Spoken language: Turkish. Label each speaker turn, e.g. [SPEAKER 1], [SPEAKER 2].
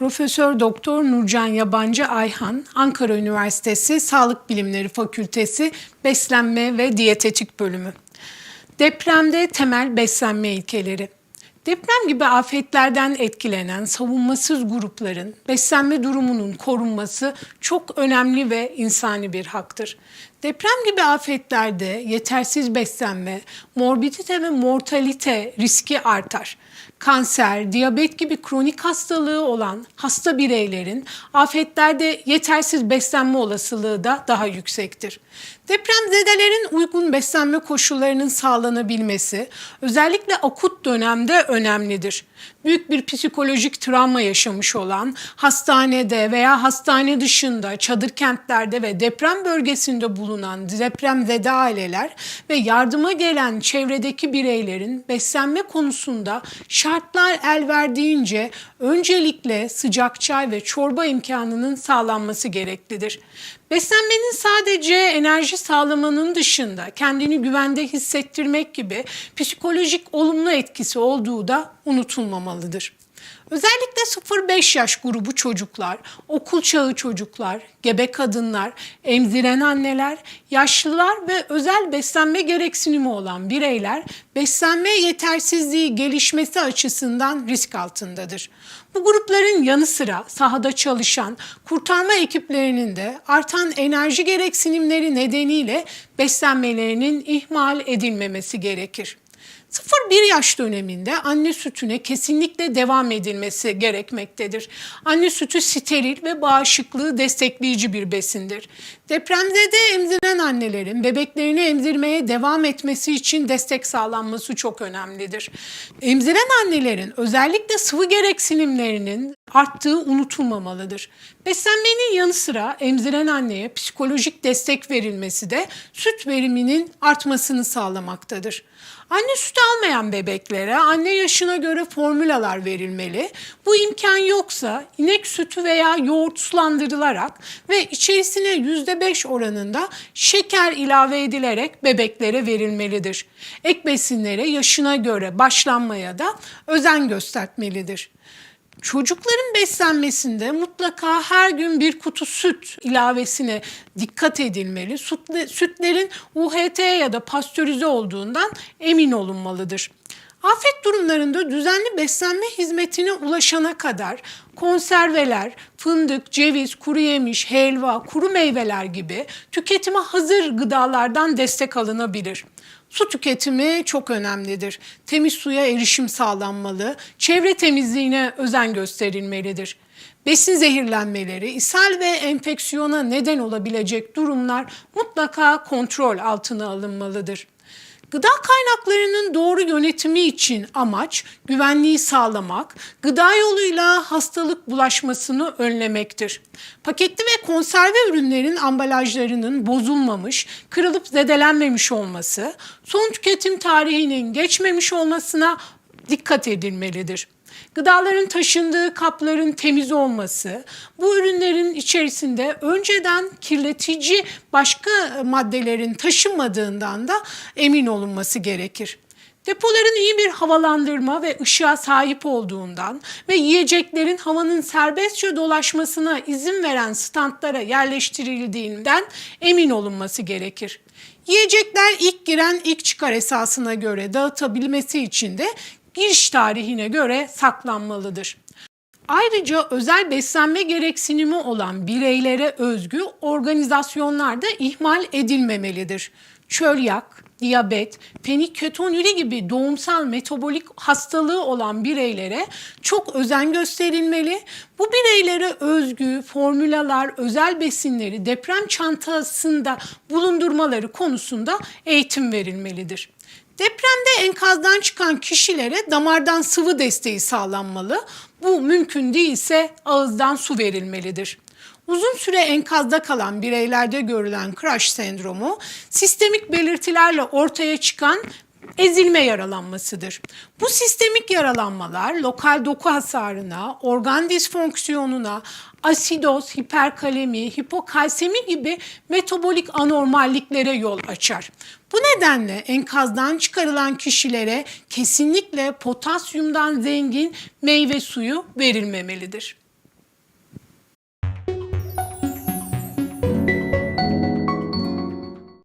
[SPEAKER 1] Profesör Doktor Nurcan Yabancı Ayhan, Ankara Üniversitesi Sağlık Bilimleri Fakültesi Beslenme ve Diyetetik Bölümü. Depremde temel beslenme ilkeleri. Deprem gibi afetlerden etkilenen savunmasız grupların beslenme durumunun korunması çok önemli ve insani bir haktır. Deprem gibi afetlerde yetersiz beslenme, morbidite ve mortalite riski artar. Kanser, diyabet gibi kronik hastalığı olan hasta bireylerin afetlerde yetersiz beslenme olasılığı da daha yüksektir. Depremzedelerin uygun beslenme koşullarının sağlanabilmesi özellikle akut dönemde önemlidir. Büyük bir psikolojik travma yaşamış olan hastanede veya hastane dışında çadır kentlerde ve deprem bölgesinde bulunan depremzede aileler ve yardıma gelen çevredeki bireylerin beslenme konusunda şartlar el verdiğince öncelikle sıcak çay ve çorba imkanının sağlanması gereklidir. Beslenmenin sadece enerji sağlamanın dışında kendini güvende hissettirmek gibi psikolojik olumlu etkisi olduğu da unutulmamalıdır. Özellikle 0-5 yaş grubu çocuklar, okul çağı çocuklar, gebe kadınlar, emziren anneler, yaşlılar ve özel beslenme gereksinimi olan bireyler beslenme yetersizliği gelişmesi açısından risk altındadır. Bu grupların yanı sıra sahada çalışan kurtarma ekiplerinin de artan enerji gereksinimleri nedeniyle beslenmelerinin ihmal edilmemesi gerekir. 0-1 yaş döneminde anne sütüne kesinlikle devam edilmesi gerekmektedir. Anne sütü steril ve bağışıklığı destekleyici bir besindir. Depremde de emziren annelerin bebeklerini emzirmeye devam etmesi için destek sağlanması çok önemlidir. Emziren annelerin özellikle sıvı gereksinimlerinin arttığı unutulmamalıdır. Beslenmenin yanı sıra emziren anneye psikolojik destek verilmesi de süt veriminin artmasını sağlamaktadır. Anne sütü almayan bebeklere anne yaşına göre formülalar verilmeli. Bu imkan yoksa inek sütü veya yoğurt sulandırılarak ve içerisine %5 oranında şeker ilave edilerek bebeklere verilmelidir. Ek besinlere yaşına göre başlanmaya da özen göstermelidir. Çocukların beslenmesinde mutlaka her gün bir kutu süt ilavesine dikkat edilmeli. Sütlerin UHT ya da pastörize olduğundan emin olunmalıdır. Afet durumlarında düzenli beslenme hizmetine ulaşana kadar konserveler, fındık, ceviz, kuru yemiş, helva, kuru meyveler gibi tüketime hazır gıdalardan destek alınabilir. Su tüketimi çok önemlidir. Temiz suya erişim sağlanmalı, çevre temizliğine özen gösterilmelidir. Besin zehirlenmeleri, ishal ve enfeksiyona neden olabilecek durumlar mutlaka kontrol altına alınmalıdır. Gıda kaynaklarının doğru yönetimi için amaç güvenliği sağlamak, gıda yoluyla hastalık bulaşmasını önlemektir. Paketli ve konserve ürünlerin ambalajlarının bozulmamış, kırılıp zedelenmemiş olması, son tüketim tarihinin geçmemiş olmasına dikkat edilmelidir. Gıdaların taşındığı kapların temiz olması, bu ürünlerin içerisinde önceden kirletici başka maddelerin taşınmadığından da emin olunması gerekir. Depoların iyi bir havalandırma ve ışığa sahip olduğundan ve yiyeceklerin havanın serbestçe dolaşmasına izin veren standlara yerleştirildiğinden emin olunması gerekir. Yiyecekler ilk giren ilk çıkar esasına göre dağıtabilmesi için de giriş tarihine göre saklanmalıdır. Ayrıca özel beslenme gereksinimi olan bireylere özgü organizasyonlar da ihmal edilmemelidir. Çölyak, diyabet, feniketonuри gibi doğumsal metabolik hastalığı olan bireylere çok özen gösterilmeli. Bu bireylere özgü formülalar, özel besinleri deprem çantasında bulundurmaları konusunda eğitim verilmelidir. Depremde enkazdan çıkan kişilere damardan sıvı desteği sağlanmalı. Bu mümkün değilse ağızdan su verilmelidir. Uzun süre enkazda kalan bireylerde görülen crash sendromu sistemik belirtilerle ortaya çıkan ezilme yaralanmasıdır. Bu sistemik yaralanmalar lokal doku hasarına, organ disfonksiyonuna, asidoz, hiperkalemi, hipokalsemi gibi metabolik anormalliklere yol açar. Bu nedenle enkazdan çıkarılan kişilere kesinlikle potasyumdan zengin meyve suyu verilmemelidir.